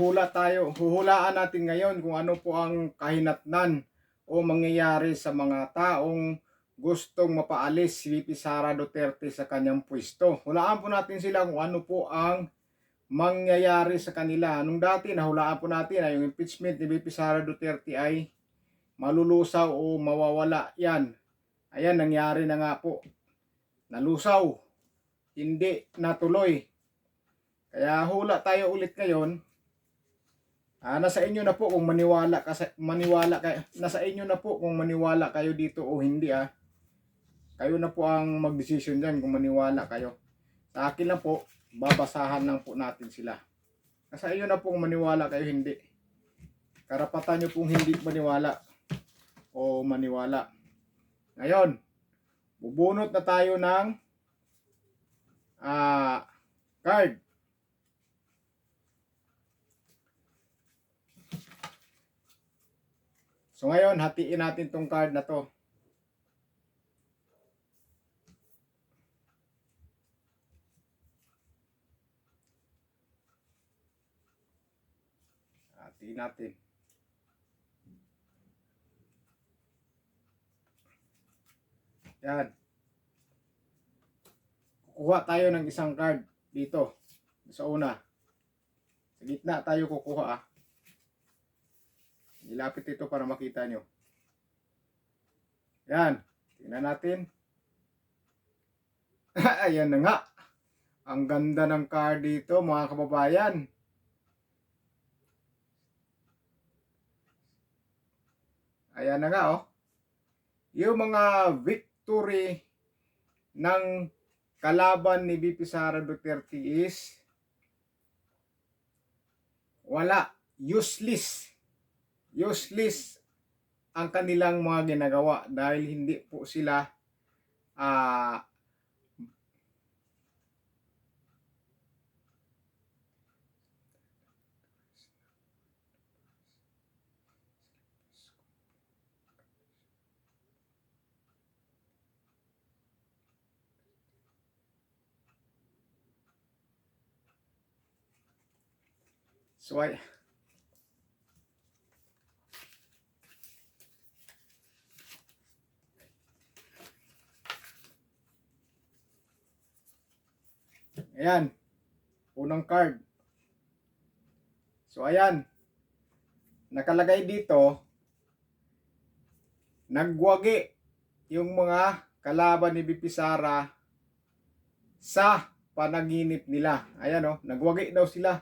hula tayo. Huhulaan natin ngayon kung ano po ang kahinatnan o mangyayari sa mga taong gustong mapaalis si VP Sara Duterte sa kanyang pwesto. Hulaan po natin sila kung ano po ang mangyayari sa kanila. Nung dati, nahulaan po natin na yung impeachment ni VP Sara Duterte ay malulusaw o mawawala yan. Ayan, nangyari na nga po. Nalusaw. Hindi natuloy. Kaya hula tayo ulit ngayon. Ah, nasa inyo na po kung maniwala kasi maniwala kayo. Nasa inyo na po kung maniwala kayo dito o hindi ah. Kayo na po ang magdesisyon diyan kung maniwala kayo. Sa akin lang po, babasahan lang po natin sila. Nasa inyo na po kung maniwala kayo hindi. Karapatan nyo pong hindi maniwala o maniwala. Ngayon, bubunot na tayo ng ah card. So ngayon, hatiin natin tong card na to. Hatiin natin. Yan. Kukuha tayo ng isang card dito. Sa una. Sa gitna tayo kukuha ah. Nilapit ito para makita nyo. Yan. Tingnan natin. Ayan na nga. Ang ganda ng card dito mga kababayan. Ayan na nga oh. Yung mga victory ng kalaban ni BP Sara Duterte is wala. Useless useless ang kanilang mga ginagawa dahil hindi po sila ah So ay Ayan. Unang card. So ayan. Nakalagay dito nagwagi yung mga kalaban ni BP Sara sa panaginip nila. Ayan oh, nagwagi daw sila.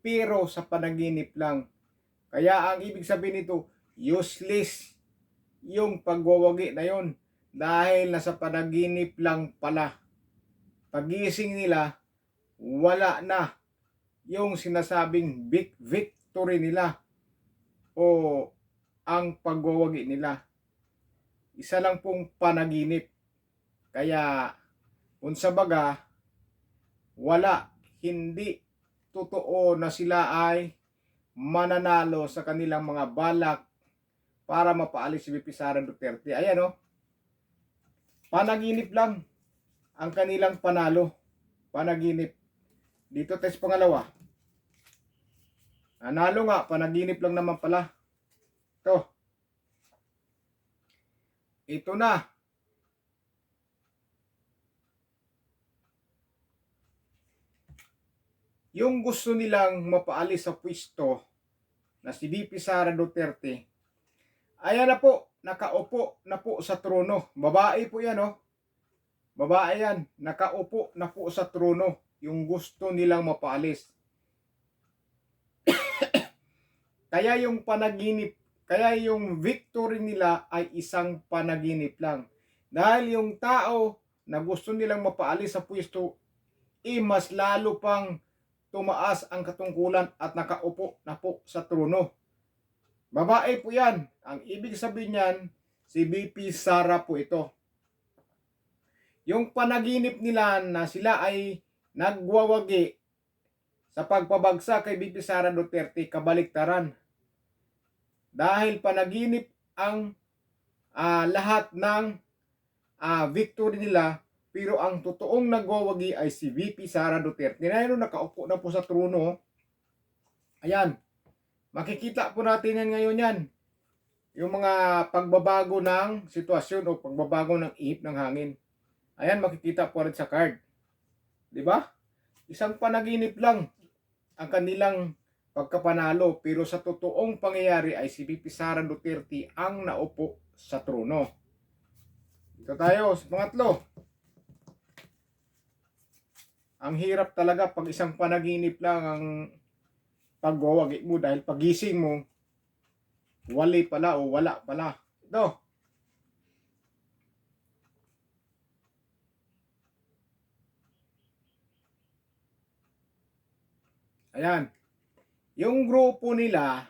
Pero sa panaginip lang. Kaya ang ibig sabihin nito, useless yung pagwawagi na yon dahil nasa panaginip lang pala pagising nila, wala na yung sinasabing big victory nila o ang pagwawagi nila. Isa lang pong panaginip. Kaya, unsa baga, wala, hindi totoo na sila ay mananalo sa kanilang mga balak para mapaalis si VP Sara Duterte. Ayan o. Panaginip lang ang kanilang panalo, panaginip. Dito test pangalawa. Nanalo nga, panaginip lang naman pala. Ito. Ito na. Yung gusto nilang mapaalis sa pwesto na si VP Sara Duterte, ayan na po, nakaupo na po sa trono. Babae po yan, oh. Babae yan, nakaupo na po sa trono yung gusto nilang mapaalis. kaya yung panaginip, kaya yung victory nila ay isang panaginip lang. Dahil yung tao na gusto nilang mapaalis sa pwesto, eh mas lalo pang tumaas ang katungkulan at nakaupo na po sa trono. Babae po yan. Ang ibig sabihin niyan, si BP Sara po ito yung panaginip nila na sila ay nagwawagi sa pagpabagsak kay BP Sara Duterte kabaliktaran. Dahil panaginip ang ah, lahat ng ah, victory nila pero ang totoong nagwawagi ay si VP Sara Duterte. Na yun, nakaupo na po sa trono. Ayan. Makikita po natin yan ngayon yan. Yung mga pagbabago ng sitwasyon o pagbabago ng ihip ng hangin. Ayan, makikita po rin sa card. Di ba? Isang panaginip lang ang kanilang pagkapanalo pero sa totoong pangyayari ay si VP Sara Duterte ang naupo sa trono. Dito tayo sa pangatlo. Ang hirap talaga pag isang panaginip lang ang pagwawagi mo dahil pagising mo wali pala o wala pala. Ito. Ayan. Yung grupo nila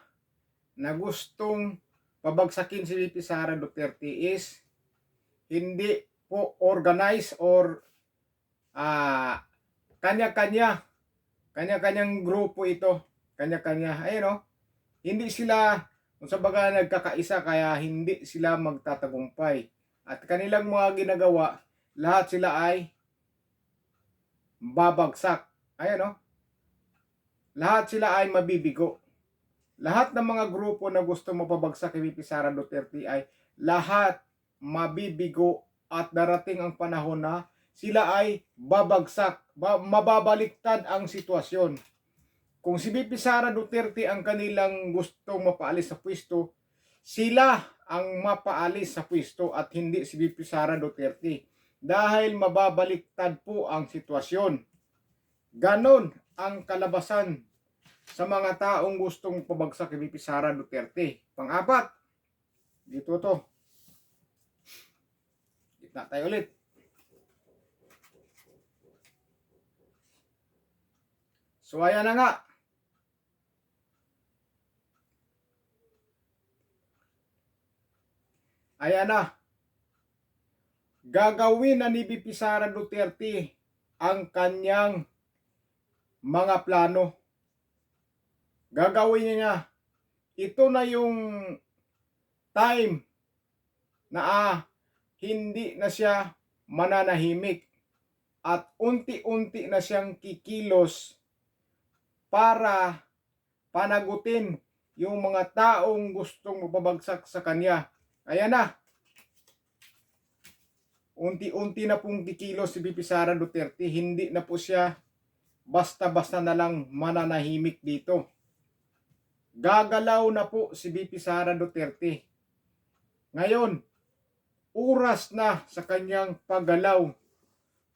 na gustong pabagsakin si VP Sara Duterte is hindi po organized or ah kanya-kanya. Kanya-kanyang grupo ito. Kanya-kanya. Ayun oh. Hindi sila kung sa baga nagkakaisa kaya hindi sila magtatagumpay. At kanilang mga ginagawa lahat sila ay babagsak. Ayun oh lahat sila ay mabibigo. Lahat ng mga grupo na gusto mapabagsak kay Sara Duterte ay lahat mabibigo at darating ang panahon na sila ay babagsak, ba- mababaliktad ang sitwasyon. Kung si VP Sara Duterte ang kanilang gustong mapaalis sa pwesto, sila ang mapaalis sa pwesto at hindi si VP Sara Duterte dahil mababaliktad po ang sitwasyon. Ganon ang kalabasan sa mga taong gustong pabagsak kay VP Duterte. Pang-apat, dito to. Gitna tayo ulit. So ayan na nga. Ayan na. Gagawin na ni VP Duterte ang kanyang mga plano. Gagawin niya. Ito na yung time na ah, hindi na siya mananahimik at unti-unti na siyang kikilos para panagutin yung mga taong gustong mapabagsak sa kanya. Ayan na. Unti-unti na pong kikilos si BP Sara Duterte. Hindi na po siya basta-basta na lang mananahimik dito. Gagalaw na po si BP Sara Duterte. Ngayon, oras na sa kanyang paggalaw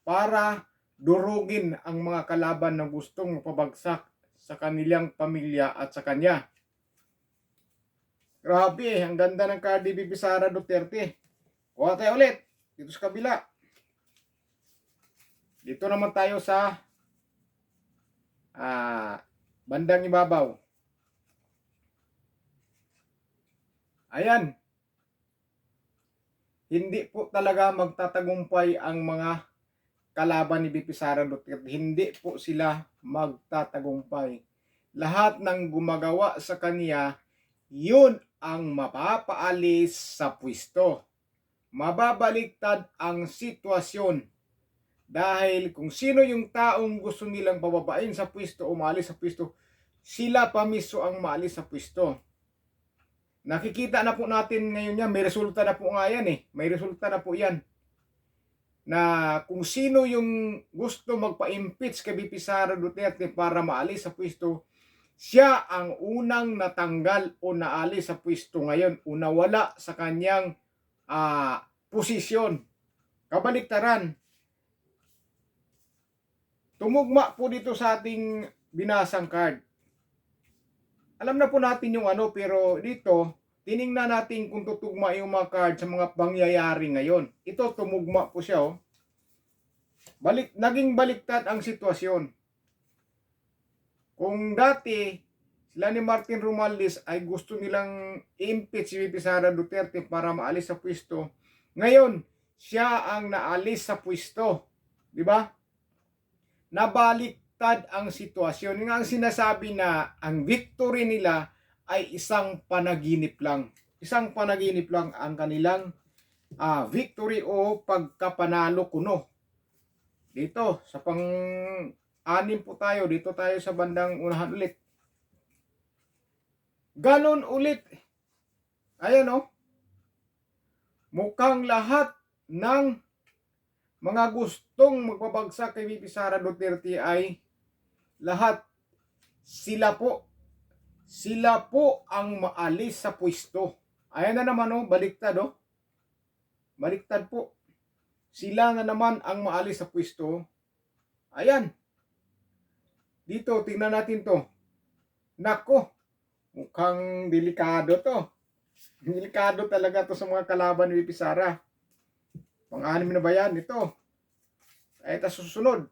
para durugin ang mga kalaban na gustong mapabagsak sa kanilang pamilya at sa kanya. Grabe, ang ganda ng card ni BP Sara Duterte. Kuha tayo ulit, dito sa kabila. Dito naman tayo sa ah, bandang ibabaw. Ayan. Hindi po talaga magtatagumpay ang mga kalaban ni BP Sara Duterte. Hindi po sila magtatagumpay. Lahat ng gumagawa sa kanya, yun ang mapapaalis sa pwesto. Mababaliktad ang sitwasyon dahil kung sino yung taong gusto nilang pababain sa pwesto o maalis sa pwesto, sila pa mismo ang maalis sa pwesto. Nakikita na po natin ngayon yan, may resulta na po nga yan eh. May resulta na po yan. Na kung sino yung gusto magpa-impeach kay BP Sara Duterte para maalis sa pwesto, siya ang unang natanggal o naalis sa pwesto ngayon o nawala sa kanyang ah, posisyon. Kabaliktaran, tumugma po dito sa ating binasang card. Alam na po natin yung ano, pero dito, tiningnan natin kung tutugma yung mga card sa mga pangyayari ngayon. Ito, tumugma po siya, oh. Balik, naging baliktad ang sitwasyon. Kung dati, sila ni Martin Romualdez ay gusto nilang impeach si VP Sara Duterte para maalis sa pwesto. Ngayon, siya ang naalis sa pwesto. Di ba? Nabaliktad ang sitwasyon. Yung ang sinasabi na ang victory nila ay isang panaginip lang. Isang panaginip lang ang kanilang ah, victory o pagkapanalo kuno. Dito, sa pang anim po tayo, dito tayo sa bandang unahan ulit. Ganon ulit. Ayan o. Mukhang lahat ng mga gustong magbabagsak kay VP Sara Duterte ay lahat sila po sila po ang maalis sa pwesto. Ayan na naman oh, baliktad oh. Baliktad po. Sila na naman ang maalis sa pwesto. Ayan. Dito, tingnan natin to. Nako, mukhang delikado to. Delikado talaga to sa mga kalaban ni VP Sara. Pang-anim na ba yan? Ito. Ito susunod.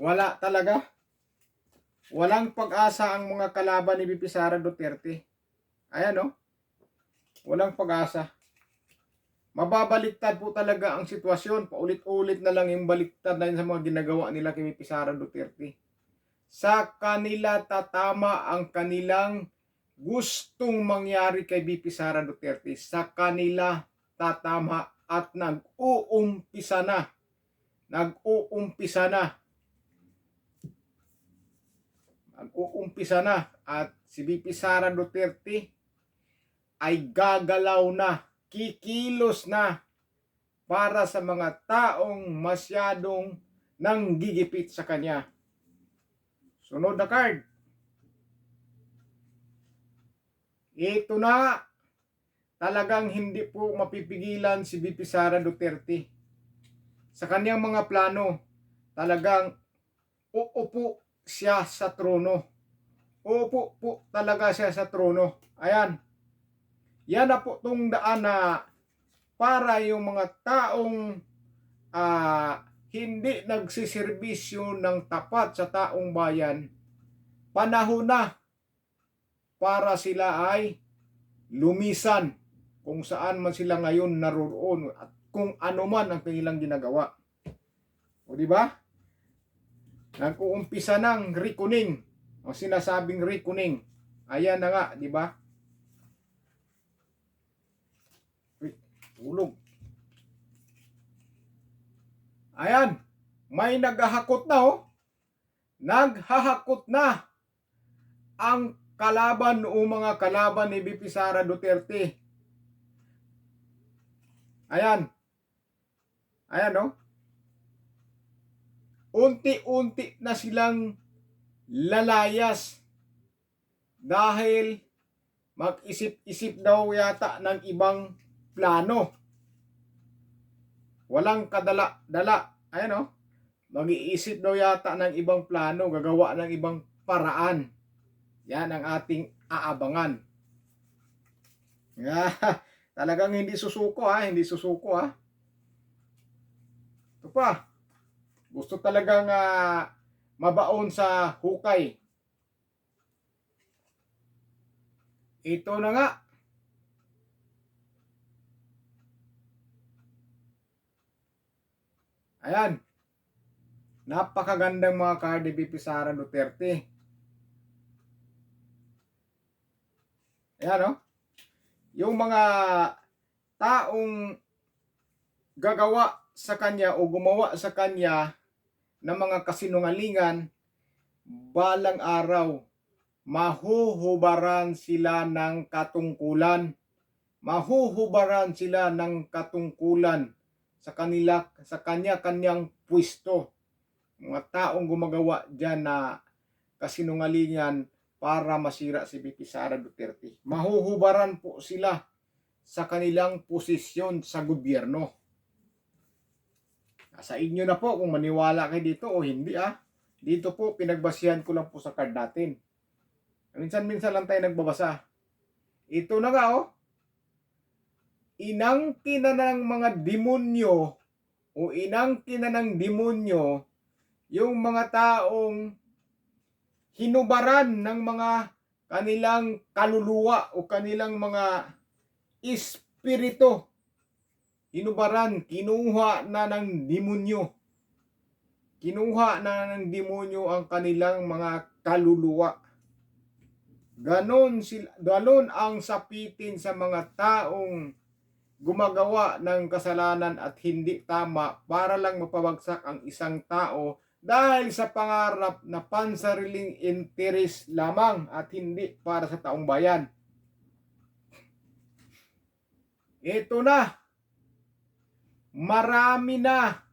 Wala talaga. Walang pag-asa ang mga kalaban ni VP Sara Duterte. Ayan oh. Walang pag-asa. Mababaliktad po talaga ang sitwasyon. Paulit-ulit na lang yung baliktad na yun sa mga ginagawa nila kay VP Sara Duterte. Sa kanila tatama ang kanilang gustong mangyari kay VP Sara Duterte. Sa kanila tatama at nag-uumpisa na. Nag-uumpisa na nag-uumpisa na at si VP Sara Duterte ay gagalaw na, kikilos na para sa mga taong masyadong nanggigipit sa kanya. Sunod na card. Ito na, talagang hindi po mapipigilan si VP Sara Duterte. Sa kanyang mga plano, talagang uupo siya sa trono. Upo po talaga siya sa trono. Ayan. Yan na po tong daan na para yung mga taong ah, hindi nagsiservisyo ng tapat sa taong bayan, panahon na para sila ay lumisan kung saan man sila ngayon naroon at kung ano man ang kanilang ginagawa. O di ba? nag-uumpisa ng reckoning. O sinasabing reckoning. Ayan na nga, di ba? Tulog. Ayan, may naghahakot na oh. Naghahakot na ang kalaban o mga kalaban ni BP Sara Duterte. Ayan. Ayan oh unti-unti na silang lalayas dahil mag-isip-isip daw yata ng ibang plano. Walang kadala-dala. Ayan o. Oh. Mag-iisip daw yata ng ibang plano, gagawa ng ibang paraan. Yan ang ating aabangan. Yeah, talagang hindi susuko ha, hindi susuko ha. Ito pa. Gusto talagang uh, mabaon sa hukay. Ito na nga. Ayan. Napakagandang mga card ni BP Sara Duterte. Ayan, no? Yung mga taong gagawa sa kanya o gumawa sa kanya ng mga kasinungalingan, balang araw, mahuhubaran sila ng katungkulan. Mahuhubaran sila ng katungkulan sa kanila sa kanya-kanyang pwesto. Mga taong gumagawa diyan na kasinungalingan para masira si BP Sara Duterte. Mahuhubaran po sila sa kanilang posisyon sa gobyerno. Sa inyo na po kung maniwala kayo dito o hindi ah. Dito po pinagbasihan ko lang po sa card natin. Minsan-minsan lang tayo nagbabasa. Ito na nga oh. Inangkin na ng mga demonyo o inangkin na ng demonyo yung mga taong hinubaran ng mga kanilang kaluluwa o kanilang mga espiritu inubaran, kinuha na ng demonyo. Kinuha na ng demonyo ang kanilang mga kaluluwa. Ganon, sila, ganon ang sapitin sa mga taong gumagawa ng kasalanan at hindi tama para lang mapabagsak ang isang tao dahil sa pangarap na pansariling interes lamang at hindi para sa taong bayan. Ito na, marami na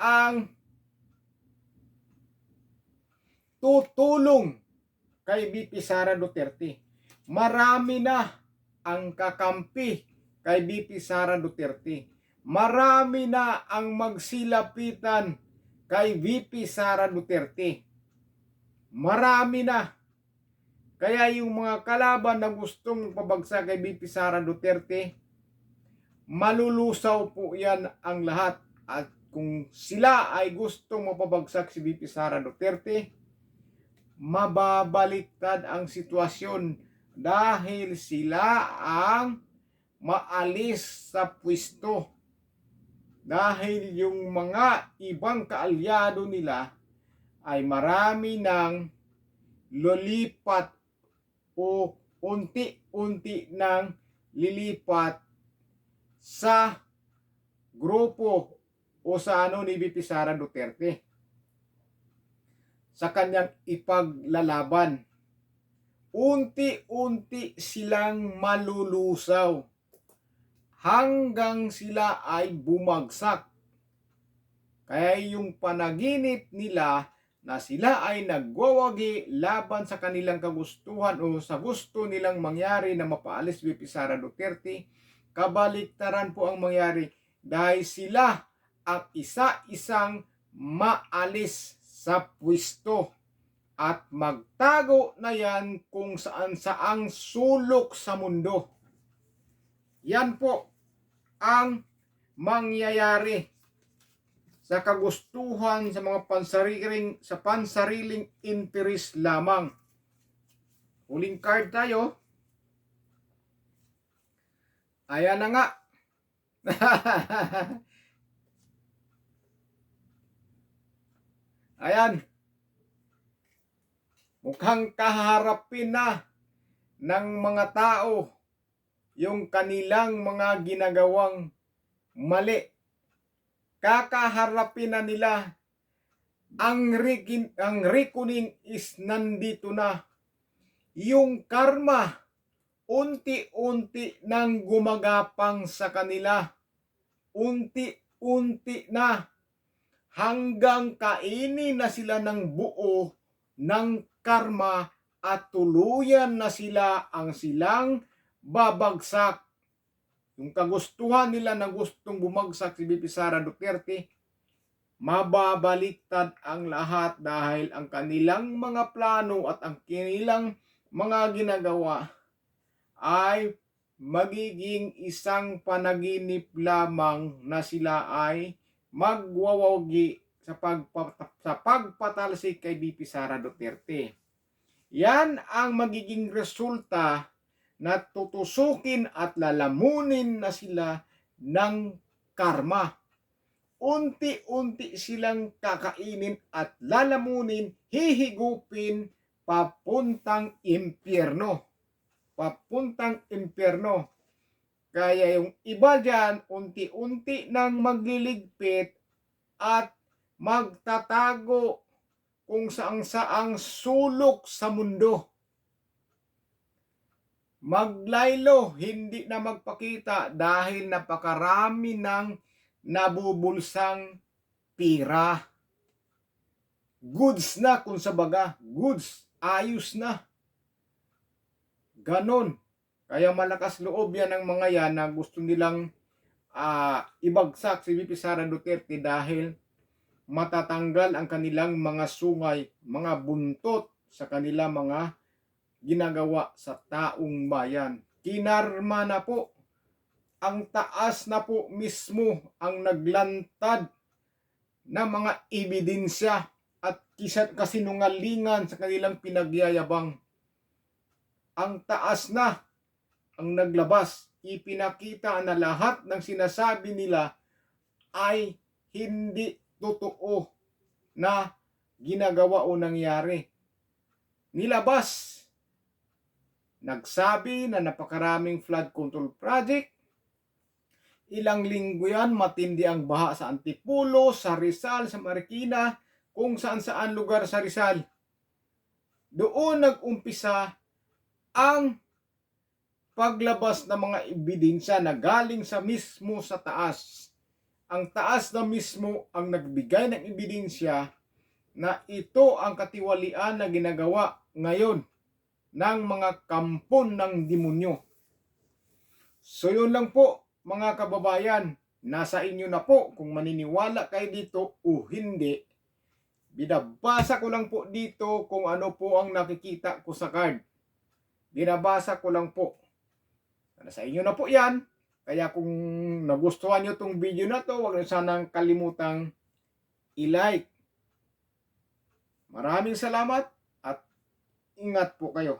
ang tutulong kay BP Sara Duterte. Marami na ang kakampi kay BP Sara Duterte. Marami na ang magsilapitan kay VP Sara Duterte. Marami na. Kaya yung mga kalaban na gustong pabagsak kay VP Sara Duterte, malulusaw po yan ang lahat. At kung sila ay gustong mapabagsak si VP Sara Duterte, mababaliktad ang sitwasyon dahil sila ang maalis sa pwesto. Dahil yung mga ibang kaalyado nila ay marami ng lolipat o unti-unti ng lilipat sa grupo o sa ano ni VP Sara Duterte sa kanyang ipaglalaban. Unti-unti silang malulusaw hanggang sila ay bumagsak. Kaya yung panaginip nila na sila ay nagwawagi laban sa kanilang kagustuhan o sa gusto nilang mangyari na mapaalis VP Sara Duterte, kabaliktaran po ang mangyari dahil sila ang isa-isang maalis sa pwesto at magtago na yan kung saan saang sulok sa mundo. Yan po ang mangyayari sa kagustuhan sa mga pansariling sa pansariling interes lamang. Huling card tayo. Ayan na nga. Ayan. Mukhang kaharapin na ng mga tao yung kanilang mga ginagawang mali. Kakaharapin na nila ang, rikin, ang reckoning is nandito na. Yung karma, unti-unti nang gumagapang sa kanila. Unti-unti na hanggang kainin na sila ng buo ng karma at tuluyan na sila ang silang babagsak. Yung kagustuhan nila na gustong bumagsak si BP Sara Duterte, mababaliktad ang lahat dahil ang kanilang mga plano at ang kanilang mga ginagawa ay magiging isang panaginip lamang na sila ay magwawagi sa, pagpa, sa pagpatalsik kay BP Sara Duterte. Yan ang magiging resulta na tutusukin at lalamunin na sila ng karma. Unti-unti silang kakainin at lalamunin, hihigupin papuntang impyerno. Papuntang impyerno. Kaya yung iba dyan, unti-unti nang magliligpit at magtatago kung saang saang sulok sa mundo. Maglaylo, hindi na magpakita dahil napakarami ng nabubulsang pira. Goods na kung sa baga, goods, ayos na. Ganon. Kaya malakas loob yan ng mga yan na gusto nilang uh, ibagsak si VP Sara Duterte dahil matatanggal ang kanilang mga sungay, mga buntot sa kanila mga ginagawa sa taong bayan. Kinarma na po, ang taas na po mismo ang naglantad na mga ebidensya at kisat kasinungalingan sa kanilang pinagyayabang. Ang taas na ang naglabas, ipinakita na lahat ng sinasabi nila ay hindi totoo na ginagawa o nangyari. Nilabas nagsabi na napakaraming flood control project. Ilang linggo yan, matindi ang baha sa Antipulo, sa Rizal, sa Marikina, kung saan-saan lugar sa Rizal. Doon nag-umpisa ang paglabas ng mga ebidensya na galing sa mismo sa taas. Ang taas na mismo ang nagbigay ng ebidensya na ito ang katiwalian na ginagawa ngayon ng mga kampon ng demonyo. So yun lang po mga kababayan, nasa inyo na po kung maniniwala kayo dito o hindi. Binabasa ko lang po dito kung ano po ang nakikita ko sa card. Binabasa ko lang po. Nasa inyo na po yan. Kaya kung nagustuhan nyo tong video na to, huwag nyo sanang kalimutang i-like. Maraming salamat at ingat po kayo.